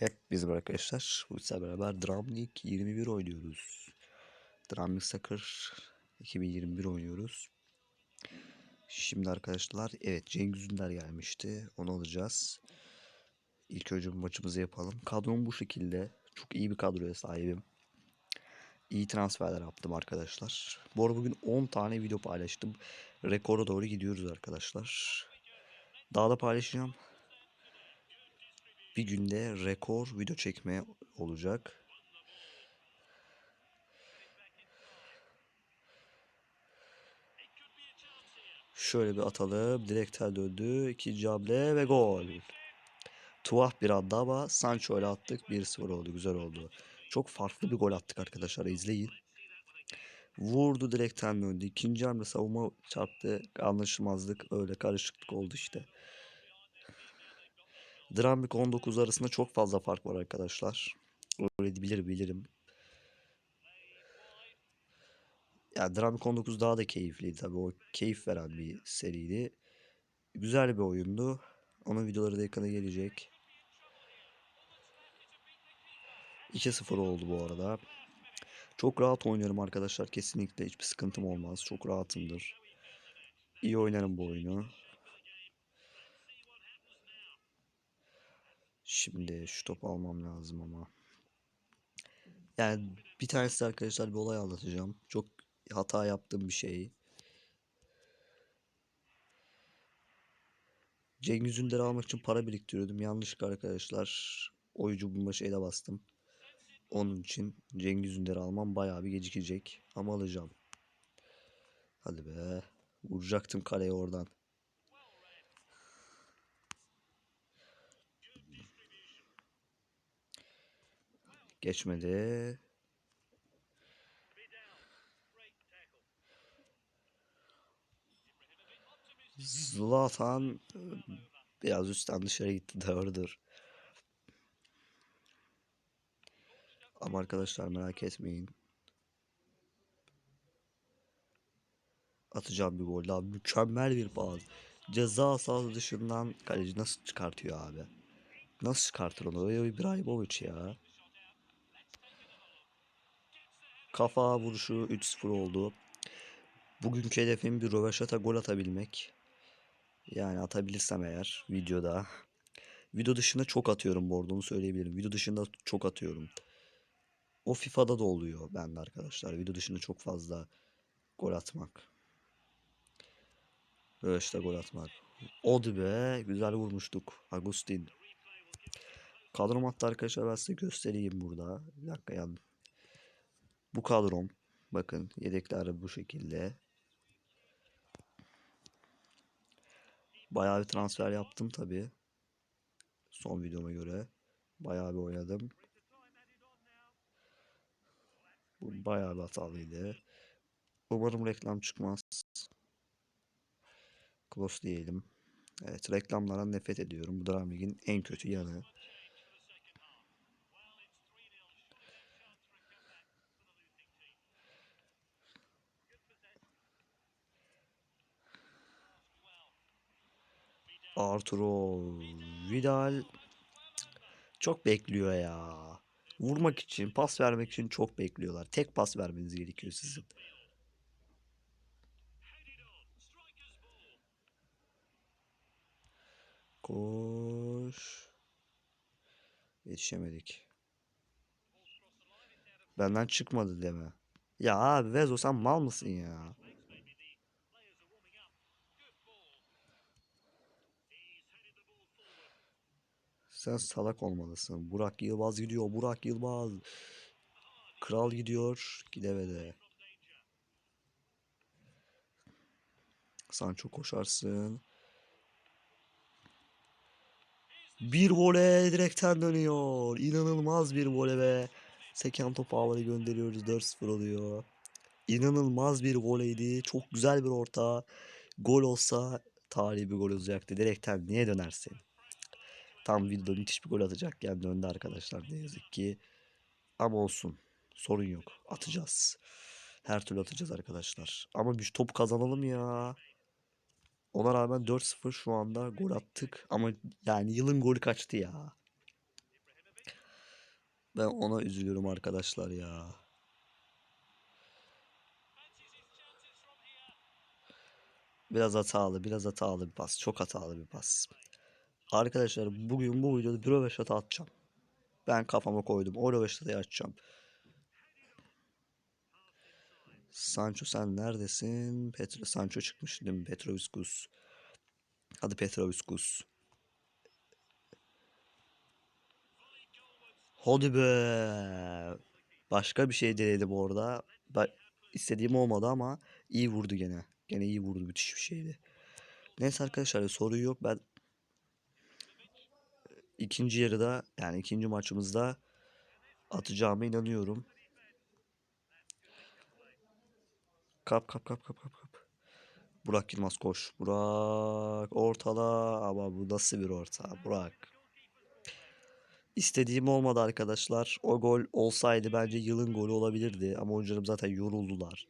Hep bizim arkadaşlar. Bu sefer beraber Drum League 21 oynuyoruz. Drum League Soccer 2021 oynuyoruz. Şimdi arkadaşlar evet Cengiz Ünder gelmişti. Onu alacağız. İlk önce bir maçımızı yapalım. Kadrom bu şekilde. Çok iyi bir kadroya sahibim. İyi transferler yaptım arkadaşlar. Bu arada bugün 10 tane video paylaştım. Rekora doğru gidiyoruz arkadaşlar. Daha da paylaşacağım. Bir günde rekor video çekmeye olacak. Şöyle bir atalım. Direkten döndü. İkinci hamle ve gol. Tuhaf bir anda ama Sancho ile attık. 1-0 oldu. Güzel oldu. Çok farklı bir gol attık arkadaşlar. İzleyin. Vurdu direkten döndü. İkinci hamle savunma çarptı. Anlaşılmazlık. Öyle karışıklık oldu işte. Drambik 19 arasında çok fazla fark var arkadaşlar. Öyle bilir bilirim. Ya Drambik 19 daha da keyifliydi tabii. O keyif veren bir seriydi. Güzel bir oyundu. Onun videoları da ekrana gelecek. 2-0 oldu bu arada. Çok rahat oynuyorum arkadaşlar. Kesinlikle hiçbir sıkıntım olmaz. Çok rahatımdır. İyi oynarım bu oyunu. Şimdi şu topu almam lazım ama. Yani bir tanesi arkadaşlar bir olay anlatacağım. Çok hata yaptığım bir şey. Cengiz Ünder'i almak için para biriktiriyordum. Yanlışlıkla arkadaşlar oyuncu bulma şeyde bastım. Onun için Cengiz Ünder'i almam bayağı bir gecikecek. Ama alacağım. Hadi be. Vuracaktım kaleye oradan. Geçmedi. Zlatan e, biraz üstten dışarı gitti doğrudur. Ama arkadaşlar merak etmeyin. Atacağım bir gol daha. Mükemmel bir pas. Ceza sahası dışından kaleci nasıl çıkartıyor abi? Nasıl çıkartır onu? Öyle bir İbrahimovic ya. Kafa vuruşu 3-0 oldu. Bugünkü hedefim bir röveşata gol atabilmek. Yani atabilirsem eğer videoda. Video dışında çok atıyorum bu arada onu söyleyebilirim. Video dışında çok atıyorum. O FIFA'da da oluyor bende arkadaşlar. Video dışında çok fazla gol atmak. Röveşata gol atmak. Oldu be. Güzel vurmuştuk. Agustin. Kadrom hatta arkadaşlar ben size göstereyim burada. Bir dakika yan. Bu kadrom. Bakın yedekler bu şekilde. Bayağı bir transfer yaptım tabi. Son videoma göre. Bayağı bir oynadım. Bu bayağı bir hatalıydı. Umarım reklam çıkmaz. Close diyelim. Evet reklamlara nefret ediyorum. Bu Dram en kötü yanı. Arturo Vidal çok bekliyor ya. Vurmak için, pas vermek için çok bekliyorlar. Tek pas vermeniz gerekiyor sizin. Koş. Yetişemedik. Benden çıkmadı deme. Ya abi Vezo sen mal mısın ya? Sen salak olmalısın. Burak Yılmaz gidiyor. Burak Yılmaz. Kral gidiyor. Gidemedi. Sancho koşarsın. Bir voley direkten dönüyor. İnanılmaz bir voley ve seken topu havaya gönderiyoruz. 4-0 oluyor. İnanılmaz bir voleydi. Çok güzel bir orta. Gol olsa tarihi bir gol olacaktı. Direkten niye dönersin? Tam videoda müthiş bir gol atacakken döndü arkadaşlar ne yazık ki. Ama olsun. Sorun yok. Atacağız. Her türlü atacağız arkadaşlar. Ama bir top kazanalım ya. Ona rağmen 4-0 şu anda gol attık. Ama yani yılın golü kaçtı ya. Ben ona üzülüyorum arkadaşlar ya. Biraz hatalı, biraz hatalı bir pas. Çok hatalı bir pas. Arkadaşlar bugün bu videoda bir röveşata atacağım. Ben kafama koydum. O röveşatayı açacağım. Sancho sen neredesin? Petro Sancho çıkmış değil mi? Petroviskus. Hadi Petroviskus. Hadi be. Başka bir şey denedim orada. Ben istediğim olmadı ama iyi vurdu gene. Gene iyi vurdu. Müthiş bir şeydi. Neyse arkadaşlar soru yok. Ben ikinci yarıda yani ikinci maçımızda atacağıma inanıyorum. Kap kap kap kap kap kap. Burak Yılmaz koş. Burak ortala ama bu nasıl bir orta? Burak. İstediğim olmadı arkadaşlar. O gol olsaydı bence yılın golü olabilirdi ama oyuncularım zaten yoruldular.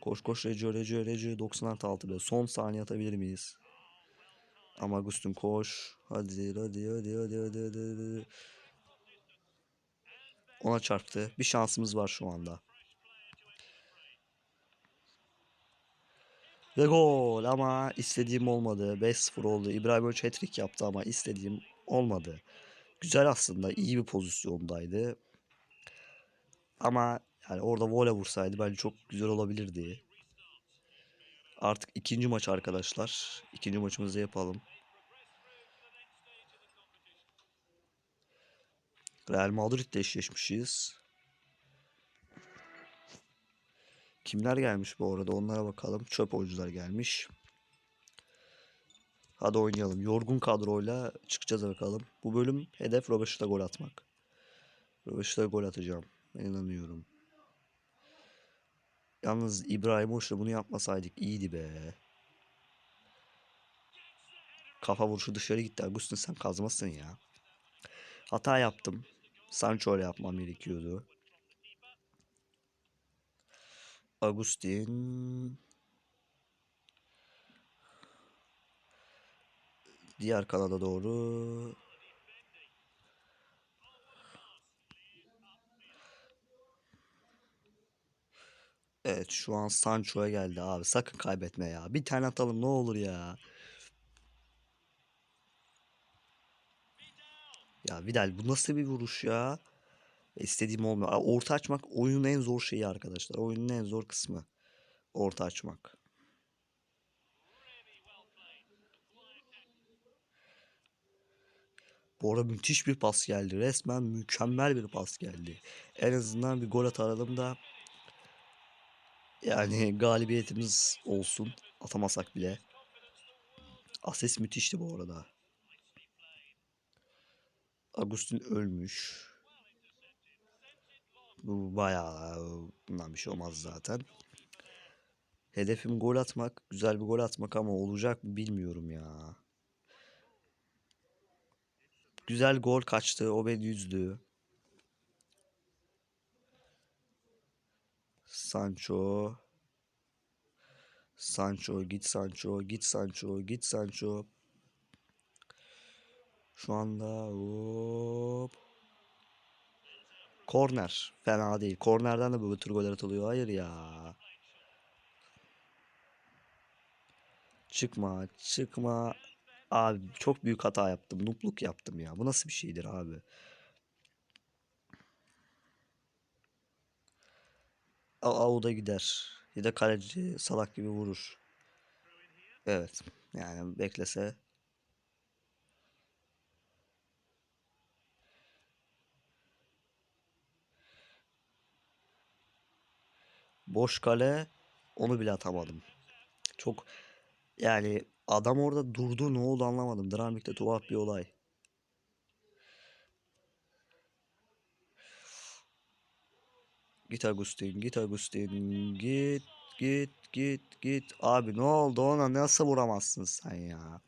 Koş koş Recio Recio Recio 96 altı bile. Son saniye atabilir miyiz? Ama Agustin koş. Hadi hadi hadi hadi hadi hadi. hadi. Ona çarptı. Bir şansımız var şu anda. Ve gol ama istediğim olmadı. 5-0 oldu. İbrahimovic hat-trick yaptı ama istediğim olmadı. Güzel aslında. iyi bir pozisyondaydı. Ama yani orada voley vursaydı bence çok güzel olabilirdi. Artık ikinci maç arkadaşlar. İkinci maçımızı yapalım. Real Madrid'le eşleşmişiz. Kimler gelmiş bu arada onlara bakalım. Çöp oyuncular gelmiş. Hadi oynayalım. Yorgun kadroyla çıkacağız bakalım. Bu bölüm hedef Robeş'te gol atmak. Robeş'te gol atacağım. Ben inanıyorum. Yalnız İbrahimovic'le bunu yapmasaydık iyiydi be. Kafa vuruşu dışarı gitti. Agustin sen kazmasın ya. Hata yaptım. Sancho ile yapmam gerekiyordu. Agustin. Diğer kanada doğru. Evet şu an Sancho'ya geldi abi. Sakın kaybetme ya. Bir tane atalım ne olur ya. Ya Vidal bu nasıl bir vuruş ya? İstediğim olmuyor. Orta açmak oyunun en zor şeyi arkadaşlar. Oyunun en zor kısmı. Orta açmak. Bu arada müthiş bir pas geldi. Resmen mükemmel bir pas geldi. En azından bir gol atalım da yani galibiyetimiz olsun. Atamasak bile. Ases müthişti bu arada. Agustin ölmüş. Bu bayağı bundan bir şey olmaz zaten. Hedefim gol atmak. Güzel bir gol atmak ama olacak mı bilmiyorum ya. Güzel gol kaçtı. O beni üzdü. Sancho. Sancho git Sancho git Sancho git Sancho. Şu anda hop. Korner. Fena değil. Kornerden de böyle tür goller atılıyor. Hayır ya. Çıkma, çıkma. Abi çok büyük hata yaptım. Nupluk yaptım ya. Bu nasıl bir şeydir abi? Avuda gider. Ya da kaleci salak gibi vurur. Evet. Yani beklese boş kale onu bile atamadım. Çok yani adam orada durdu ne oldu anlamadım. Dranik'te tuhaf bir olay. Git Agustin, git Agustin, git, git, git, git. Abi ne oldu ona nasıl vuramazsın sen ya?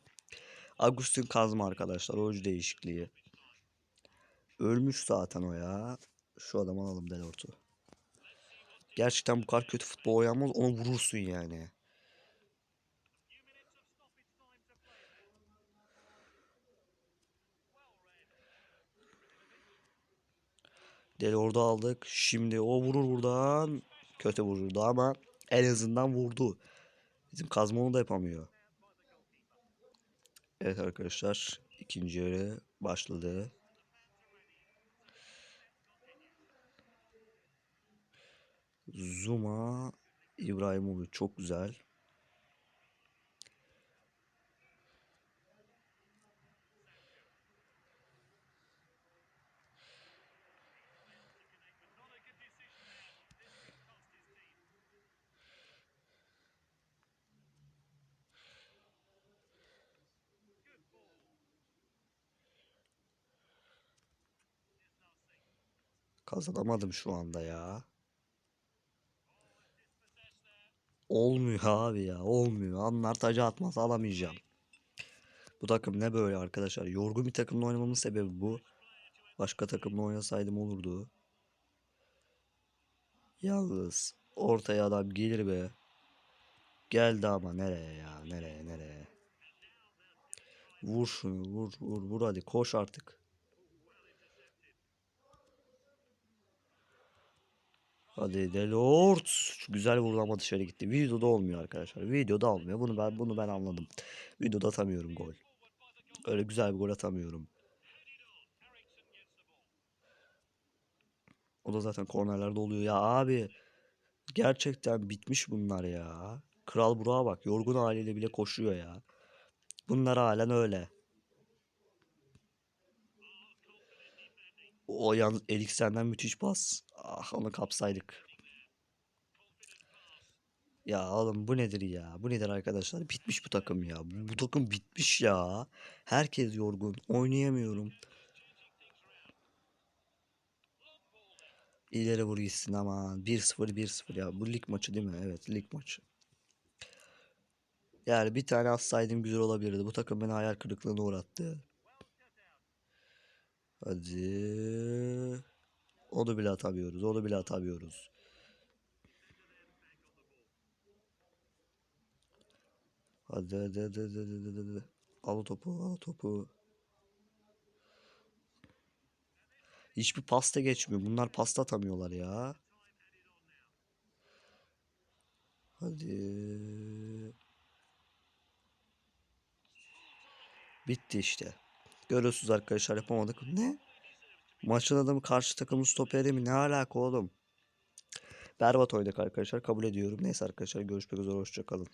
Agustin kazma arkadaşlar oyuncu değişikliği. Ölmüş zaten o ya. Şu adamı alalım Delort'u. Gerçekten bu kadar kötü futbol oynanmaz onu vurursun yani. Deli orada aldık. Şimdi o vurur buradan. Kötü vururdu ama en azından vurdu. Bizim Kazma onu da yapamıyor. Evet arkadaşlar. ikinci yarı başladı. Zuma İbrahimovic çok güzel. Kazanamadım şu anda ya. Olmuyor abi ya. Olmuyor. Anlar tacı atmaz alamayacağım. Bu takım ne böyle arkadaşlar? Yorgun bir takımla oynamamın sebebi bu. Başka takımla oynasaydım olurdu. Yalnız ortaya adam gelir be. Geldi ama nereye ya? Nereye nereye? Vur şunu vur vur vur hadi koş artık. Hadi Delort. Şu güzel vurdu ama dışarı gitti. Videoda olmuyor arkadaşlar. Videoda olmuyor. Bunu ben bunu ben anladım. Videoda atamıyorum gol. Öyle güzel bir gol atamıyorum. O da zaten kornerlerde oluyor. Ya abi gerçekten bitmiş bunlar ya. Kral Burak'a bak. Yorgun haliyle bile koşuyor ya. Bunlar halen öyle. O yalnız Eriksen'den müthiş pas. Ah onu kapsaydık. Ya oğlum bu nedir ya? Bu nedir arkadaşlar? Bitmiş bu takım ya. Bu, bu takım bitmiş ya. Herkes yorgun. Oynayamıyorum. İleri vur gitsin aman. 1-0 1-0 ya. Bu lig maçı değil mi? Evet lig maçı. Yani bir tane atsaydım güzel olabilirdi. Bu takım beni hayal kırıklığına uğrattı. Hadi. Onu bile atamıyoruz. Onu bile atamıyoruz. Hadi hadi hadi hadi hadi hadi. Al topu al topu. Hiçbir pasta geçmiyor. Bunlar pasta atamıyorlar ya. Hadi. Bitti işte. Görüyorsunuz arkadaşlar yapamadık. Ne? Maçın adamı karşı takımın stoperi mi? Ne alaka oğlum? Berbat oynadık arkadaşlar. Kabul ediyorum. Neyse arkadaşlar görüşmek üzere. Hoşçakalın.